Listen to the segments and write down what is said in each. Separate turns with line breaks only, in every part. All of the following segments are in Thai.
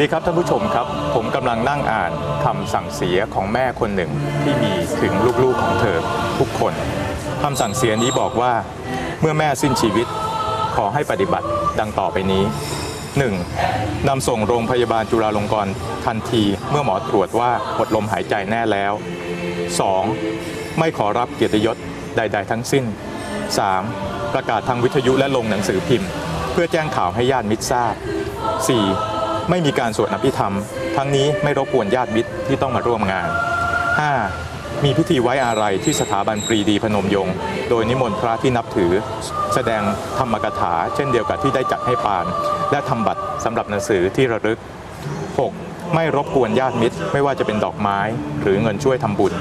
ดีครับท่านผู้ชมครับ ผมกำลังนั่งอ่านคำสั่งเสียของแม่คนหนึ่งที่มีถึงลูกๆของเธอทุกคนคำสั่งเสียนี้บอกว่า เมื่อแม่สิ้นชีวิต ขอให้ปฏิบัติดังต่อไปนี้ 1. นำส่งโรงพยาบาลจุฬาลงกรณ์ทันทีเมื่อหมอตรวจว่าหมดลมหายใจแน่แล้ว 2. ไม่ขอรับเกียรติยศใด ๆ ทั้งสิ้น 3. ประกาศทางวิทยุและลงหนังสือพิมพ์ เพื่อแจ้งข่าวให้ญาติมิตรทราบ 4. ไม่มีการสวดอภิธรรม ทั้งนี้ไม่รบกวนญาติมิตรที่ต้องมาร่วมงาน 5. มีพิธีไว้อาลัยที่สถาบันปรีดีพนมยงค์โดยนิมนต์พระที่นับถือ แสดงธรรมกถา เช่นเดียวกับที่ได้จัดให้ปาน และทำบัตรสำหรับหนังสือที่ระลึก 6. ไม่รบกวนญาติมิตร ไม่ว่าจะเป็นดอกไม้ หรือเงินช่วยทำบุญ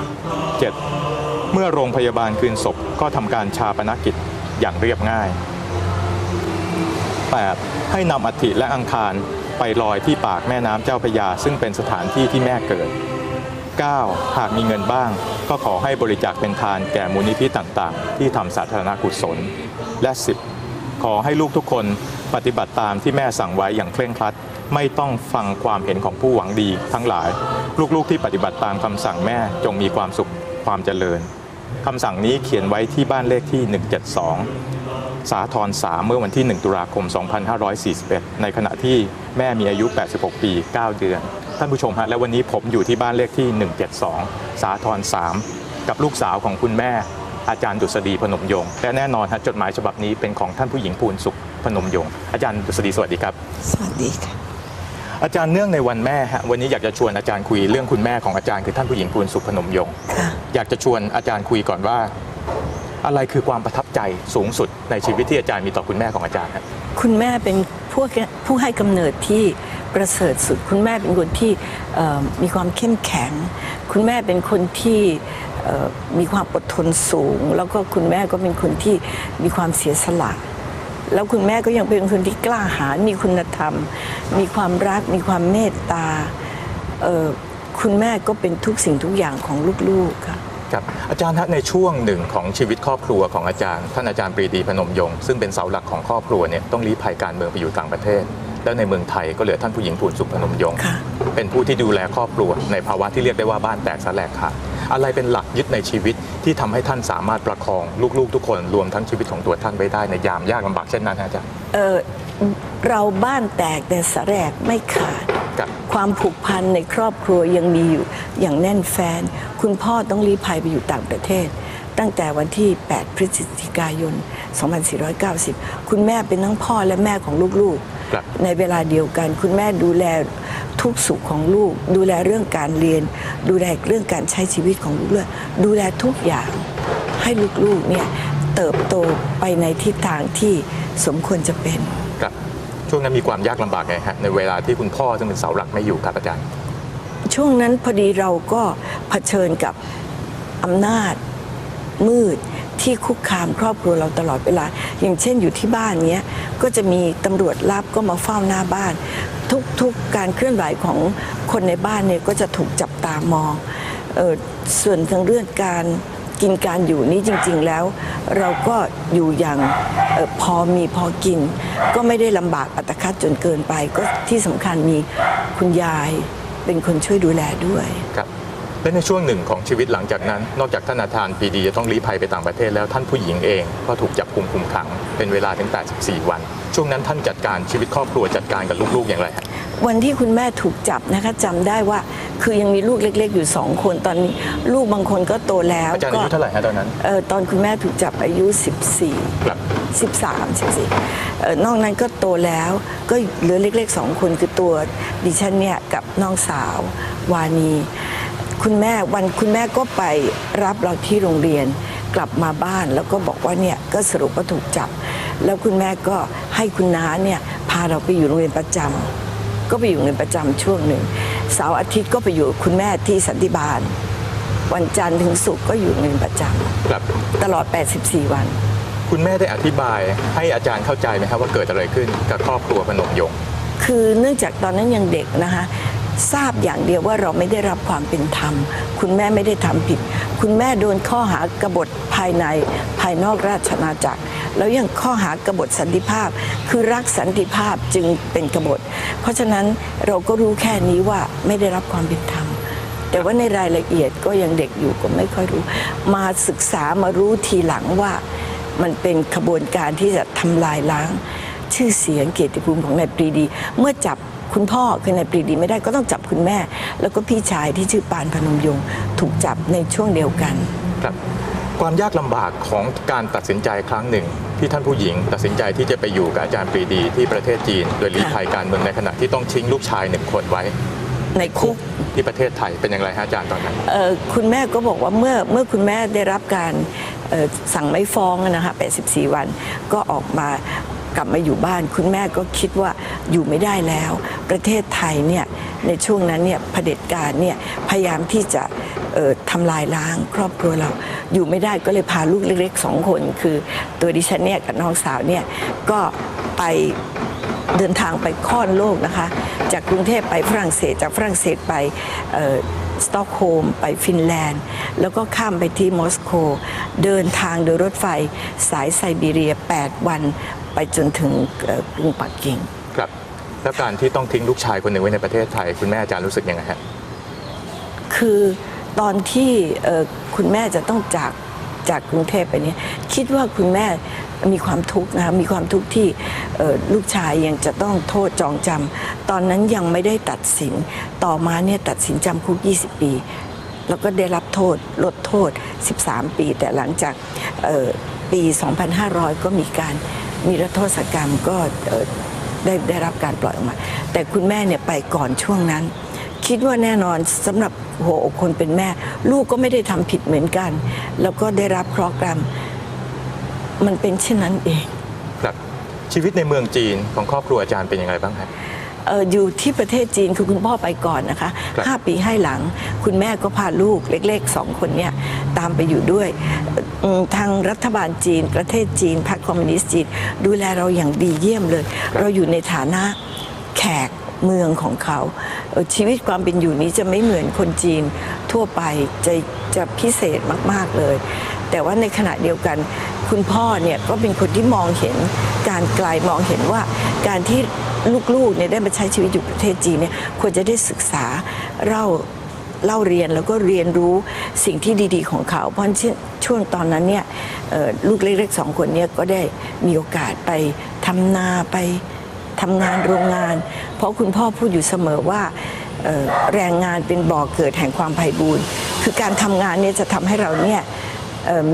7. เมื่อโรงพยาบาลคืนศพก็ทำการชาปนกิจอย่างเรียบง่าย 8. ให้นำอัฐิและอังคาร ไปลอยที่ปากแม่น้ำเจ้าพระยา ซึ่งเป็นสถานที่ที่แม่เกิด 9. หากมีเงินบ้าง ก็ขอให้บริจาคเป็นทานแก่มูลนิธิต่างๆ ที่ทำสาธารณกุศล และ 10. ขอให้ลูกทุกคนปฏิบัติตามที่แม่สั่งไว้อย่างเคร่งครัด ไม่ต้องฟังความเห็นของผู้หวังดีทั้งหลาย ลูกๆที่ปฏิบัติตามคำสั่งแม่จงมีความสุขความเจริญคำสั่งนี้เขียนไว้ที่บ้านเลขที่ 172 สาทร3เมื่อวันที่ 1 ตุลาคม 2541 ในขณะที่แม่มีอายุ 86 ปี 9 เดือน ท่านผู้ชมฮะและวันนี้ผมอยู่ที่บ้านเลขที่ 172 สาทร3กับลูกสาวของคุณแม่อาจารย์ดุษฎีพนมยงค์และแน่นอนฮะจดหมายฉบับนี้เป็นของท่านผู้หญิงภูนสุขพนมยงค์อาจารย์ดุษฎีสวัสดีครับ
สวัสดีค่ะ
อาจารย์เนื่องในวันแม่ฮะวันนี้อยากจะชวนอาจารย์คุยเรื่องคุณแม่ของอาจารย์คือท่านผู้หญิงภูนสุขพนมยงค์
ค่ะ
อยากจะชวนอาจารย์คุยก่อนว่า อะไรคือความประทับใจสูงสุดในชีวิตที่อาจารย์มีต่อคุณแม่ของอาจารย์ฮะ
คุณแม่เป็นผู้ผู้ให้กำเนิดที่ประเสริฐสุด คุณแม่เป็นคนที่มีความเข้มแข็ง คุณแม่เป็นคนที่มีความอดทนสูง แล้วก็คุณแม่ก็เป็นคนที่มีความเสียสละ แล้วคุณแม่ก็ยังเป็นคนที่กล้าหาญมีคุณธรรม มีความรัก มีความเมตตาคุณแม่ก็เป็นทุกสิ่งทุกอย่างของลูกๆค่ะ
ครับอาจารย์ฮะในช่วงหนึ่งของชีวิตครอบครัวของอาจารย์ ท่านอาจารย์ปรีดีพนมยงค์ซึ่งเป็นเสาหลักของครอบครัวเนี่ยต้องลี้ภัยการเมืองไปอยู่ต่างประเทศ แล้วในเมืองไทยก็เหลือท่านผู้หญิงภูนสุขพนมยงค์
ค่ะ
เป็นผู้ที่ดูแลครอบครัว ในภาวะที่เรียกได้ว่าบ้านแตกสลายขาดอะไรเป็นหลักยึดในชีวิตที่ทำให้ท่านสามารถประคองลูกๆ ทุกคนรวมทั้งชีวิตของตัวท่านไว้ได้ในยามยากลำบากเช่นนั้นฮะอาจารย์
เออเราบ้านแตกแต่สแสรกไม่ขาด
ครับ
ความผูกพันในครอบครัวยังมีอยู่อย่างแน่นแฟน คุณพ่อต้องรีภัยไปอยู่ต่างประเทศ ตั้งแต่วันที่ 8 พฤศจิกายน 2490 คุณแม่เป็นทั้งพ่อและแม่ของลูก
ครับ
ๆในเวลาเดียวกัน คุณแม่ดูแลทุกสุขของลูก ดูแลเรื่องการเรียน ดูแลเรื่องการใช้ชีวิตของลูกด้วยดูแลทุกอย่างให้ลูกๆเนี่ยเติบโตไปในทิศทางที่สมควรจะเป็น
ครับ ช่วงนั้นมีความยากลำบากไงฮะในเวลาที่คุณพ่อซึ่งเป็นเสาหลักไม่อยู่ครับอาจารย์
ช่วงนั้นพอดีเราก็เผชิญกับอำนาจมืดที่คุกคามครอบครัวเราตลอดเวลา อย่างเช่นอยู่ที่บ้านเนี้ยก็จะมีตำรวจรับก็มาเฝ้าหน้าบ้าน ทุกๆการเคลื่อนไหวของคนในบ้านเนี่ยก็จะถูกจับตามองเออส่วนทางเรื่องการ กินการอยู่นี้จริง ๆ แล้ว เราก็อยู่อย่างออพอมีพอกิน ก็ไม่ได้ลำบากอัตคัดจนเกินไป ก็ที่สำคัญมีคุณยายเป็นคนช่วยดูแลด้วย
ครับ และในช่วงหนึ่งของชีวิตหลังจากนั้น นอกจากท่านอาจารย์ปรีดีจะต้องลี้ภัยไปต่างประเทศแล้วท่านผู้หญิงเองก็ถูกจับกุมคุมขังเป็นเวลาถึง 84 วัน ช่วงนั้นท่านจัดการชีวิตครอบครัวจัดการกับลูกๆอย่างไรฮะ
วันที่คุณแม่ถูกจับนะคะจำได้ว่าคือยังมีลูกเล็ก ๆ อยู่สองคนตอนนี้ ลูกบางคนก็โตแล้ว
อาจารย์
ก็
อายุเท่าไหร่ฮะตอนนั้น
เออตอนคุณแม่ถูกจับอายุ 14
ครับ
13 14เอ่อนอกนั้นก็โตแล้วก็เหลือเล็กๆสองคนคือตัวดิฉันเนี่ยกับน้องสาววานี คุณแม่วันคุณแม่ก็ไปรับเราที่โรงเรียนกลับมาบ้านแล้วก็บอกว่าเนี่ยก็สรุปว่าถูกจับ แล้วคุณแม่ก็ให้คุณน้าเนี่ยพาเราไปอยู่โรงเรียนประจำก็ไปอยู่โรงเรียนประจำช่วงหนึ่งเสาร์อาทิตย์ก็ไปอยู่กับคุณแม่ที่สันติบาล วันจันทร์ถึงศุกร์ก็อยู่โรงเรียนประจ
ครับำ
ตลอด 84 วัน
คุณแม่ได้อธิบายให้อาจารย์เข้าใจไหมครับว่าเกิดอะไรขึ้นกับครอบครัวพนมยงค์
คือเนื่องจากตอนนั้นยังเด็กนะคะ ทราบอย่างเดียวว่าเราไม่ได้รับความเป็นธรรม คุณแม่ไม่ได้ทำผิด คุณแม่โดนข้อหากบฏภายในภายนอกราชอาณาจักร แล้วยังข้อหากบฏสันติภาพ คือรักสันติภาพจึงเป็นกบฏ เพราะฉะนั้นเราก็รู้แค่นี้ว่าไม่ได้รับความเป็นธรรมแต่ว่าในรายละเอียดก็ยังเด็กอยู่ก็ไม่ค่อยรู้ มาศึกษามารู้ทีหลังว่ามันเป็นขบวนการที่จะทำลายล้าง ชื่อเสียงเกียรติภูมิของนายปรีดี เมื่อจับ คุณพ่อคือนายปรีดีไม่ได้ก็ต้องจับคุณแม่ แล้วก็พี่ชายที่ชื่อปานพนมยงค์ถูกจับในช่วงเดียวกัน
ครับความยากลำบากของการตัดสินใจครั้งหนึ่ง ที่ท่านผู้หญิง ตัดสินใจที่จะไปอยู่กับอาจารย์ปรีดีที่ประเทศจีน โดยลี้ภัยการเมืองในขณะที่ต้องทิ้งลูกชายหนึ่งคนไว้
ในคุก
ที่ประเทศไทยเป็นอย่างไรฮะอาจารย์ตอนนั้น
เอ่อคุณแม่ก็บอกว่าเมื่อเมื่อคุณแม่ได้รับการเอ่อสั่งไม่ฟ้องนะคะ84 วันก็ออกมา กลับมาอยู่บ้าน คุณแม่ก็คิดว่าอยู่ไม่ได้แล้ว ประเทศไทยเนี่ยในช่วงนั้นเนี่ยเผด็จการเนี่ยพยายามที่จะทำลายล้างครอบครัวเราอยู่ไม่ได้ก็เลยพาลูกเล็กๆสองคน คือตัวดิฉันเนี่ยกับน้องสาวเนี่ยก็ไปเดินทางไปค่อนโลกนะคะ จากกรุงเทพไปฝรั่งเศสจากฝรั่งเศสไปสต็อกโฮล์มไปฟินแลนด์ แล้วก็ข้ามไปที่มอสโกเดินทางโดยรถไฟสายไซบีเรีย 8 วัน ไปจนถึงเอ่อกรุงปักกิ่ง
ครับแล้วการที่ต้องทิ้งลูกชายคนหนึ่งไว้ในประเทศไทย คุณแม่อาจารย์รู้สึกยังไงฮะ
คือตอนที่เอ่อคุณแม่จะต้องจากจากกรุงเทพไปเนี่ยคิดว่าคุณแม่มีความทุกข์นะคะมีความทุกข์ที่เอ่อลูกชายยังจะต้องโทษจองจำตอนนั้นยังไม่ได้ตัดสินต่อมาเนี่ยตัดสินจำคุก 20 ปี แล้วก็ได้รับโทษลดโทษ 13 ปี แต่หลังจากเอ่อปี 2500 ก็มีการ มีรัฐโทษกรรมก็ได้ได้รับการปล่อยออกมา แต่คุณแม่เนี่ยไปก่อนช่วงนั้น คิดว่าแน่นอนสำหรับหัวอกคนเป็นแม่ ลูกก็ไม่ได้ทำผิดเหมือนกัน แล้วก็ได้รับเคราะห์กรรม มันเป็นเช่นนั้นเอง
ครับชีวิตในเมืองจีนของครอบครัวอาจารย์เป็นยังไงบ้างครั
บ อออยู่ที่ประเทศจีนคือคุณพ่อไปก่อนนะคะ
ครับ
ห้าปีให้หลัง คุณแม่ก็พาลูกเล็กๆสองคนเนี่ยตามไปอยู่ด้วยอืมทางรัฐบาลจีน ประเทศจีนพรรคคอมมิวนิสต์จีน ดูแลเราอย่างดีเยี่ยมเลย เราอยู่ในฐานะแขกเมืองของเขาเอ่อชีวิตความเป็นอยู่นี้จะไม่เหมือนคนจีนทั่วไปจะจะพิเศษมาก ๆ เลย แต่ว่าในขณะเดียวกัน คุณพ่อเนี่ยก็เป็นคนที่มองเห็นการไกลมองเห็นว่าการที่ ลูกๆเนี่ยได้มาใช้ชีวิตอยู่ประเทศจีนเนี่ยควรจะได้ศึกษาเล่าเล่าเรียนแล้วก็เรียนรู้สิ่งที่ดีๆ ของเขา เพราะฉะนั้นช่วงตอนนั้นเนี่ยลูกเล็กๆสองคนเนี่ยก็ได้มีโอกาสไปทำนาไปทำงานโรงงาน เพราะคุณพ่อพูดอยู่เสมอว่าแรงงานเป็นบ่อเกิดแห่งความไพ่บูรณ์คือการทำงานเนี่ยจะทำให้เราเนี่ย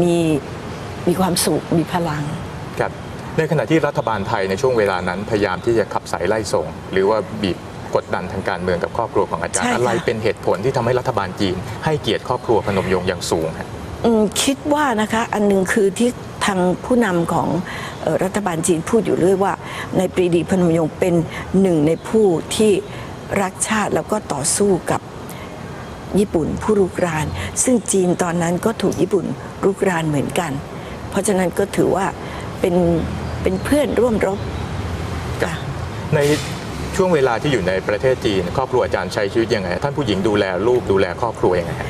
มีมีความสุขมีพลัง
ในขณะที่รัฐบาลไทยในช่วงเวลานั้นพยายามที่จะขับสายไล่ส่ง หรือว่าบีบกดดันทางการเมืองกับครอบครัวของอาจาร
ใช่
ย์
ค่ะ
อะไรเป็นเหตุผลที่ทำให้รัฐบาลจีน ให้เกียรติครอบครัวพนมยงค์อย่างสูงฮะ
อืมคิดว่านะคะอันหนึงคือที่ทางผู้นำของเอ่อรัฐบาลจีนพูดอยู่เรื่อยว่า ในปรีดีพนมยงค์เป็นหนึ่งในผู้ที่รักชาติแล้วก็ต่อสู้กับญี่ปุ่นผู้รุกราน ซึ่งจีนตอนนั้นก็ถูกญี่ปุ่นรุกรานเหมือนกัน เพราะฉะนั้นก็ถือว่าเป็น เป็นเพื่อนร่วมรบค่ะ
ในช่วงเวลาที่อยู่ในประเทศจีน ครอบครัวอาจารย์ใช้ชีวิตยังไง ท่านผู้หญิงดูแลลูกดูแลครอบครัวยังไงฮะ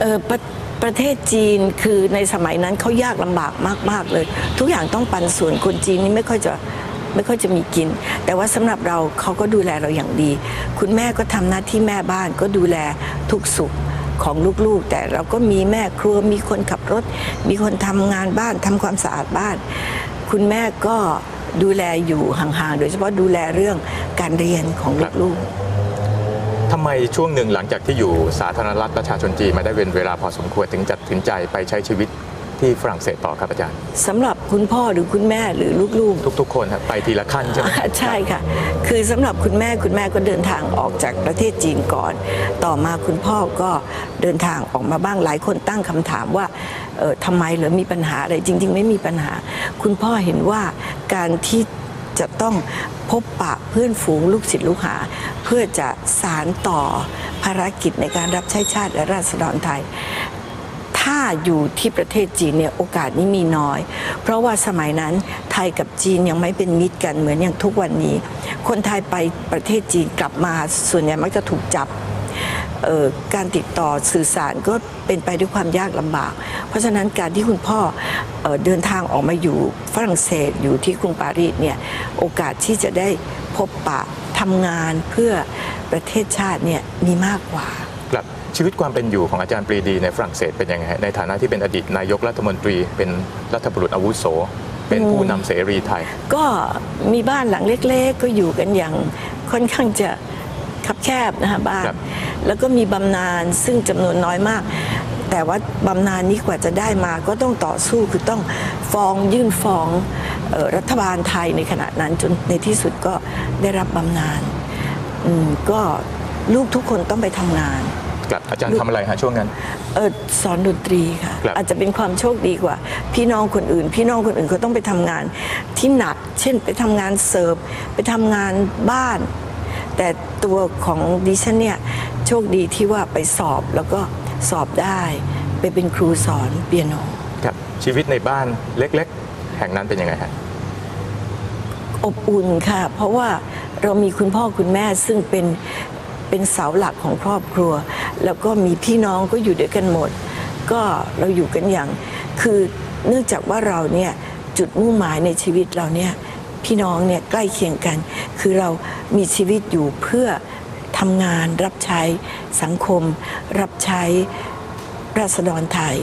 เออประประเทศจีนคือในสมัยนั้นเขายากลำบากมาก ๆ เลย ทุกอย่างต้องปันส่วนคนจีนนี่ไม่ค่อยจะไม่ค่อยจะมีกิน แต่ว่าสำหรับเราเขาก็ดูแลเราอย่างดี คุณแม่ก็ทำหน้าที่แม่บ้านก็ดูแลทุกสุขของลูกๆ แต่เราก็มีแม่ครัวมีคนขับรถ มีคนทำงานบ้านทำความสะอาดบ้าน คุณแม่ก็ดูแลอยู่ห่างๆ โดยเฉพาะดูแลเรื่องการเรียนของลูกๆ
ทำไมช่วงหนึ่งหลังจากที่อยู่สาธารณรัฐประชาชนจีนมาได้เป็นเวลาพอสมควรถึงจัดสินใจไปใช้ชีวิต ที่ฝรั่งเศสต่อครับอาจารย์
สำหรับคุณพ่อหรือคุณแม่หรือลูกๆ
ทุก ๆ คนครับไปทีละขั้นใช่ไหม
ใช่ค่ะ คือสำหรับคุณแม่คุณแม่ก็เดินทางออกจากประเทศจีนก่อน ต่อมาคุณพ่อก็เดินทางออกมาบ้างหลายคนตั้งคำถามว่าเออทำไมเหรือมีปัญหาอะไรจริง ๆ ไม่มีปัญหา คุณพ่อเห็นว่าการที่จะต้องพบปะเพื่อนฝูงลูกศิษย์ลูกหา เพื่อจะสารต่อภารกิจในการรับใช้ชาติและราษฎรไทย ถ้าอยู่ที่ประเทศจีนเนี่ยโอกาสนี้มีน้อย เพราะว่าสมัยนั้นไทยกับจีนยังไม่เป็นมิตรกันเหมือนอย่างทุกวันนี้ คนไทยไปประเทศจีนกลับมาส่วนใหญ่มักจะถูกจับการติดต่อสื่อสารก็เป็นไปด้วยความยากลำบาก เพราะฉะนั้นการที่คุณพ่อเออเดินทางออกมาอยู่ฝรั่งเศสอยู่ที่กรุงปารีสเนี่ยโอกาสที่จะได้พบปะทำงานเพื่อประเทศชาติเนี่ยมีมากกว่า
ชีวิตความเป็นอยู่ของอาจารย์ปรีดีในฝรั่งเศสเป็นยังไงฮะในฐานะที่เป็นอดีตนายกรัฐมนตรี เป็นรัฐบุรุษอาวุโส เป็นผู้นำเสรีไทย
ก็มีบ้านหลังเล็กๆ ก็อยู่กันอย่างค่อนข้างจะคับแคบนะคะบ้าน
ครับ
แล้วก็มีบำนาญซึ่งจำนวนน้อยมาก แต่ว่าบำนาญนี้กว่าจะได้มาก็ต้องต่อสู้คือต้องฟ้องยื่นฟ้องเอ่อรัฐบาลไทยในขณะนั้นจนในที่สุดก็ได้รับบำนาญอืมก็ลูกทุกคนต้องไปทำงาน
ครับอาจารย์ทำอะไรฮะช่วงนั้น
เออสอนดนตรีค่ะ
ครับ
อาจจะเป็นความโชคดีกว่า พี่น้องคนอื่น พี่น้องคนอื่นเขาต้องไปทำงานที่หนัก เช่นไปทำงานเสิร์ฟไปทำงานบ้าน แต่ตัวของดิฉันเนี่ยโชคดีที่ว่าไปสอบแล้วก็สอบได้ ไปเป็นครูสอนเปียโน
ครับชีวิตในบ้านเล็กๆ แห่งนั้นเป็นยังไงฮะ
อบอุ่นค่ะ เพราะว่าเรามีคุณพ่อคุณแม่ซึ่งเป็น เป็นเสาหลักของครอบครัว แล้วก็มีพี่น้องก็อยู่ด้วยกันหมด ก็เราอยู่กันอย่าง คือเนื่องจากว่าเราเนี่ยจุดมุ่งหมายในชีวิตเราเนี่ยพี่น้องเนี่ยใกล้เคียงกัน คือเรามีชีวิตอยู่เพื่อทำงานรับใช้สังคม รับใช้ราษฎรไทย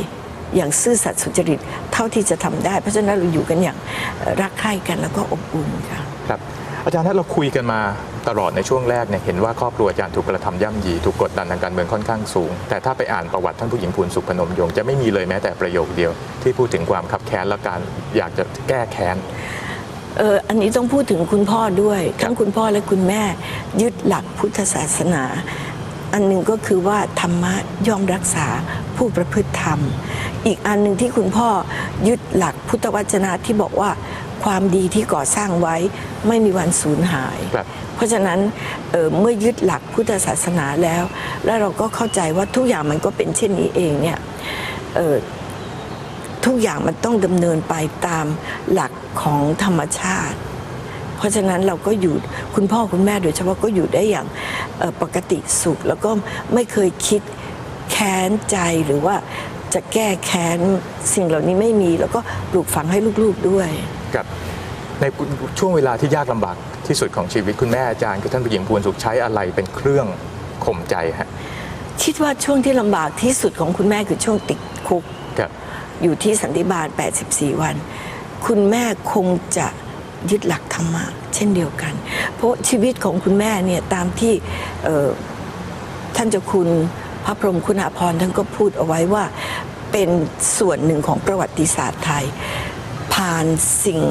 อย่างซื่อสัตย์สุจริตเท่าที่จะทำได้ เพราะฉะนั้นเราอยู่กันอย่างรักใคร่กันแล้วก็อบอุ่นค่ะ
ครับอาจารย์ถ้าเราคุยกันมา ตลอดในช่วงแรกเนี่ยเห็นว่าครอบครัวอาจารย์ถูกกระทำย่ำยีถูกกดดันทางการเมืองค่อนข้างสูง แต่ถ้าไปอ่านประวัติท่านผู้หญิงพูนสุขพนมยงค์จะไม่มีเลยแม้แต่ประโยคเดียว ที่พูดถึงความขับแค้นและการอยากจะแก้แค้น
เอออันนี้ต้องพูดถึงคุณพ่อด้วย
ครับ
ทั้งคุณพ่อและคุณแม่ ยึดหลักพุทธศาสนา อันหนึ่งก็คือว่าธรรมะย่อมรักษาผู้ประพฤติธรรม อีกอันหนึ่งที่คุณพ่อยึดหลักพุทธวจนะที่บอกว่าความดีที่ก่อสร้างไว้ไม่มีวันสูญหาย
ครับ
เพราะฉะนั้นเเมื่อยึดหลักพุทธศาสนาแล้ว แล้วเราก็เข้าใจว่าทุกอย่างมันก็เป็นเช่นนี้เองเนี่ยทุกอย่างมันต้องดำเนินไปตามหลักของธรรมชาติ เพราะฉะนั้นเราก็อยู่คุณพ่อคุณแม่โดยเฉพาะก็อยู่ได้อย่างปกติสุข แล้วก็ไม่เคยคิดแค้นใจหรือว่าจะแก้แค้นสิ่งเหล่านี้ไม่มี แล้วก็ปลูกฝังให้ลูกๆด้วย
กับในช่วงเวลาที่ยากลำบาก ที่สุดของชีวิตคุณแม่อาจารย์คือท่านผู้หญิงพูนสุขใช้อะไรเป็นเครื่องข่มใจฮะ
คิดว่าช่วงที่ลำบากที่สุดของคุณแม่คือช่วงติดคุก
ครับ
อยู่ที่สันติบาล 84 วัน คุณแม่คงจะยึดหลักธรรมะเช่นเดียวกัน เพราะชีวิตของคุณแม่เนี่ยตามที่เอ่อท่านเจ้าคุณพระพรหมคุณาภรณ์ท่านก็พูดเอาไว้ว่าเป็นส่วนหนึ่งของประวัติศาสตร์ไทย ผ่านสิ่ง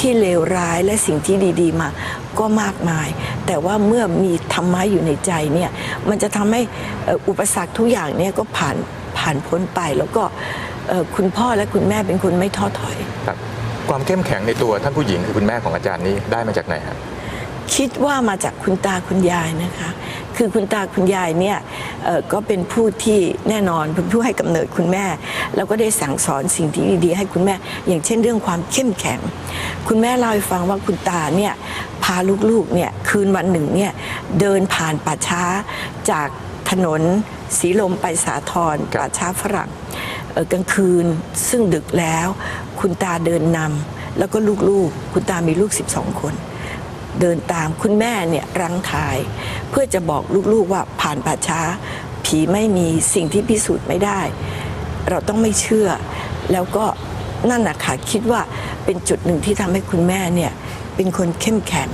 ที่เลวร้ายและสิ่งที่ดี ๆ มาก็มากมาย แต่ว่าเมื่อมีธรรมะอยู่ในใจเนี่ยมันจะทำให้อุปสรรคทุกอย่างเนี่ยก็ผ่านผ่านพ้นไปแล้วก็คุณพ่อและคุณแม่เป็นคนไม่ท้อถอย
ความเข้มแข็งในตัวท่านผู้หญิงคือคุณแม่ของอาจารย์นี้ได้มาจากไหนครับ
คิดว่ามาจากคุณตาคุณยายนะคะ คือคุณตาคุณยายเนี่ยก็เป็นผู้ที่แน่นอนเป็นผู้ให้กำเนิดคุณแม่ แล้วก็ได้สั่งสอนสิ่งที่ดีๆให้คุณแม่ อย่างเช่นเรื่องความเข้มแข็ง คุณแม่เล่าให้ฟังว่าคุณตาเนี่ยพาลูกๆเนี่ยคืนวันหนึ่งเนี่ยเดินผ่านป่าช้าจากถนนสีลมไปสาทรป่าช้าฝรั่งเออกลางคืนซึ่งดึกแล้ว คุณตาเดินนำแล้วก็ลูกๆ คุณตามีลูก 12 คน เดินตามคุณแม่เนี่ยรังทาย เพื่อจะบอกลูกๆว่าผ่านป่าช้า ผีไม่มีสิ่งที่พิสูจน์ไม่ได้ เราต้องไม่เชื่อ แล้วก็นั่นนะค่ะคิดว่าเป็นจุดหนึ่งที่ทำให้คุณแม่เนี่ยเป็นคนเข้มแข็ง